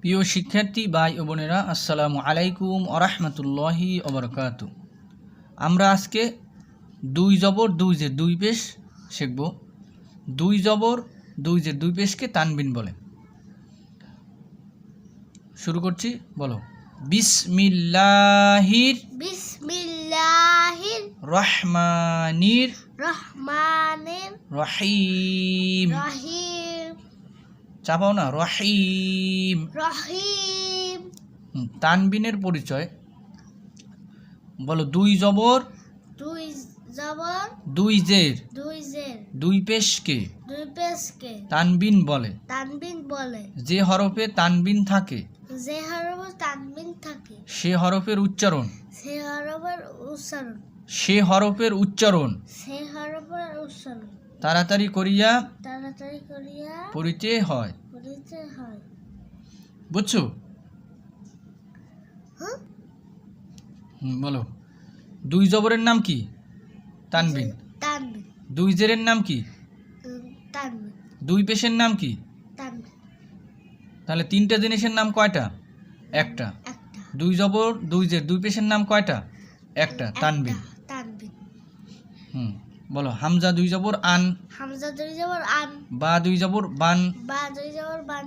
প্রিয় শিক্ষার্থী ভাই ও বোনেরা আসসালামু আলাইকুম আরহামতুল্লাহি ওবরকাত আমরা আজকে দুই জবর দুই যে দুই পেশ শিখব। দুই জবর দুই যে দুই পেশকে তানবিন বলে। শুরু করছি বলো। বিসমিল্লাহির বিসমিল্লাহির রহমানির রহমানির রহিম। রহিম। চাপাও না রহিম। রহিম। তানবিনের পরিচয়। বলো দুই জবর দুই জবর দুই জের। দুই জের। দুই পেশকে। দুই পেশকে। তানবিন বলে। তানবিন বলে। যে হরফে তানবিন থাকে যে হরফ তানবিন থাকে সে হরফের উচ্চারণ। সে হরফের উচ্চারণ। সে হরফের উচ্চারণ। সে হরফের উচ্চারণ। তাড়াতাড়ি করিয়া তাড়াতাড়ি করিয়া পড়িতে হয়। পড়িতে হয়। বুঝছ? হ্যাঁ? হুম, বলো। দুই জবরের নাম কি? তানবিন। তানবিন। দুই জেরের নাম কি? তানবিন। দুই পেশের নাম কি? তানবিন। তাহলে তিনটা জিনিসের নাম কয়টা? একটা। একটা। দুই জবর দুই জের। দুই পেশের নাম কয়টা? একটা। তানবিন। তানবিন। হুম। বলো হামজা দুই জবর আন হামজা দুই জবর আন বা দুই জবর বান বা দুই জবর বান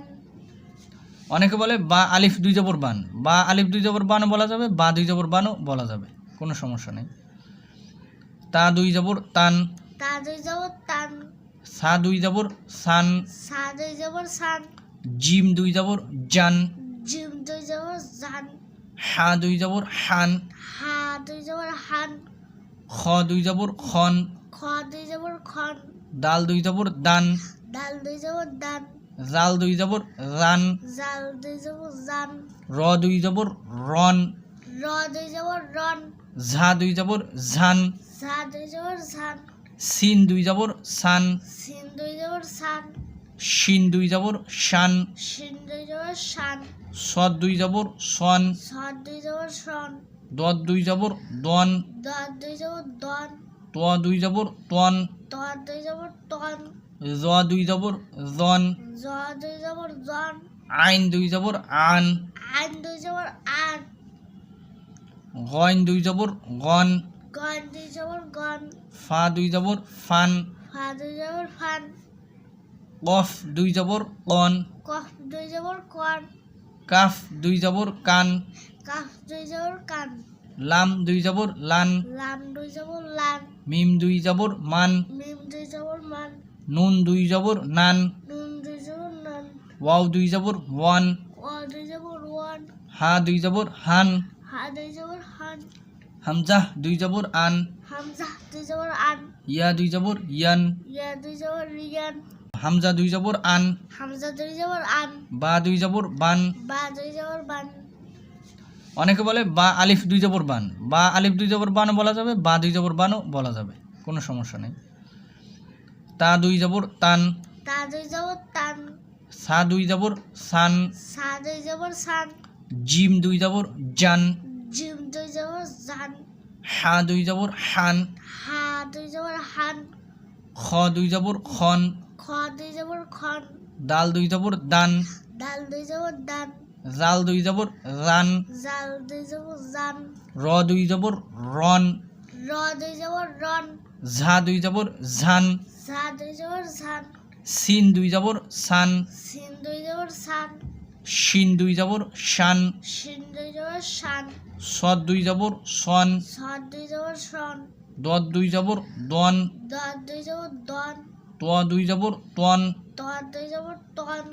অনেকে বলে বা আলিফ দুই জবর বান বা আলিফ দুই জবর বানও বলা যাবে বা দুই জবর বানও বলা যাবে কোনো সমস্যা নেই তা দুই জবর তান তা দুই জবর তান সা দুই জবর সান সা দুই জবর সান জিম দুই জবর জান জিম দুই জবর জান হা দুই জবর হান হা দুই জবর হান খ দুই জবর খন দুই জবর খন দাল দুই জবর দান ডাল দুই জবর দান জাল দুই জবর রান জাল দুই জবর জান র দুই জবর রন র দুই জবর রন ঝা দুই জবর ঝান ঝা দুই জবর ঝান সিন দুই জবর সান সিন দুই জবর সান শিন দুই জবর শান সিন দুই জবর শান সদ দুই জবর সন সদ দুই জবর সন দদ দুই জবর দন দ দুই জবর দন ত দুই জবর তন ত দুই জবর তন জ দুই জবর জন জ দুই জবর জন আইন দুই জবর আন আন দুই জবর আন গইন দুই জবর গন গন দুই জবর গন ফা দুই জবর ফান ফা দুই জবর ফান কফ দুই জবর কন কফ দুই জবর কন কাফ দুই জবর কান কাফ দুই জবর কান লাম দুই জবর লান লাম দুই জবর লান মিম দুই জবর মান মিম দুই জবর মান নুন দুই জবর নান নুন দুই জবর নান ওয়াও দুই জবর ওয়ান ও দুই জবর ওয়ান হা দুই জবর হান হা দুই জবর হান হামজাহ দুই জবর আন হামজা দুই জবর আন ইয়া দুই জবর ইয়ান ইয়া দুই জবর রিয়ান হামজা দুই জবর আন হামজা দুই জবর আন বা দুই জবর বান বা দুই জবর বান অনেকে বলে বা আলিফ দুই জবর বান বা আলিফ দুই জবর বানও বলা যাবে বা দুই জবর বানও বলা যাবে কোনো সমস্যা নেই তা দুই জবর তান তা দুই জবর তান সা দুই জবর সান সা দুই জবর সান জিম দুই জবর জান জিম দুই জবর জান হা দুই জবর হান হা দুই জবর হান খ দুই জবর খন খ দুই জবর খন দাল দুই জবর দান ডাল দুই জবর দান জাল দুই জবর রান জাল দুই জবর জান র দুই জবর রন র দুই জবর রন ঝা দুই জবর ঝান ঝা দুই জবর ঝান সিন দুই জবর সান সিন দুই জবর সান শিন দুই জবর শান সিন দুই জবর শান সদ দুই জবর সন সদ দুই জবর সন দদ দুই জবর দন দ দুই জবর দন ত দুই জবর তন ত দুই জবর তন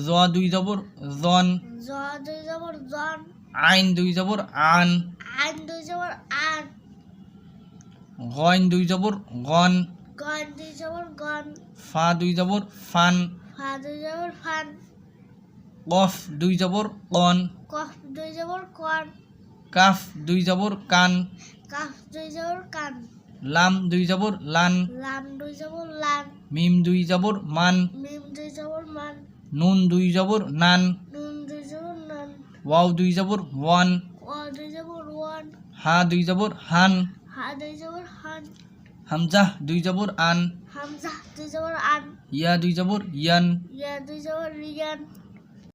জ দুই জবর জন জ দুই জবর জন আইন দুই জবর আন আন দুই জবর আন গইন দুই জবর গন গন দুই জবর গন ফা দুই জবর ফান ফা দুই জবর ফান কফ দুই জবর কন কফ দুই জবর কন কাফ দুই জবর কান কাফ দুই জবর কান লাম দুই জবর লান লাম দুই জবর লান মিম দুই জবর মান মিম দুই জবর মান নুন দুই জবর নান নুন দুই জবর নান ওয়াও দুই জবর ওয়ান ওয়াও দুই জবর ওয়ান হা দুই জবর হান হা দুই জবর হান হামজা দুই জবর আন হামজা দুই জবর আন ইয়া দুই জবর ইয়ান ইয়া দুই জবর রিয়ান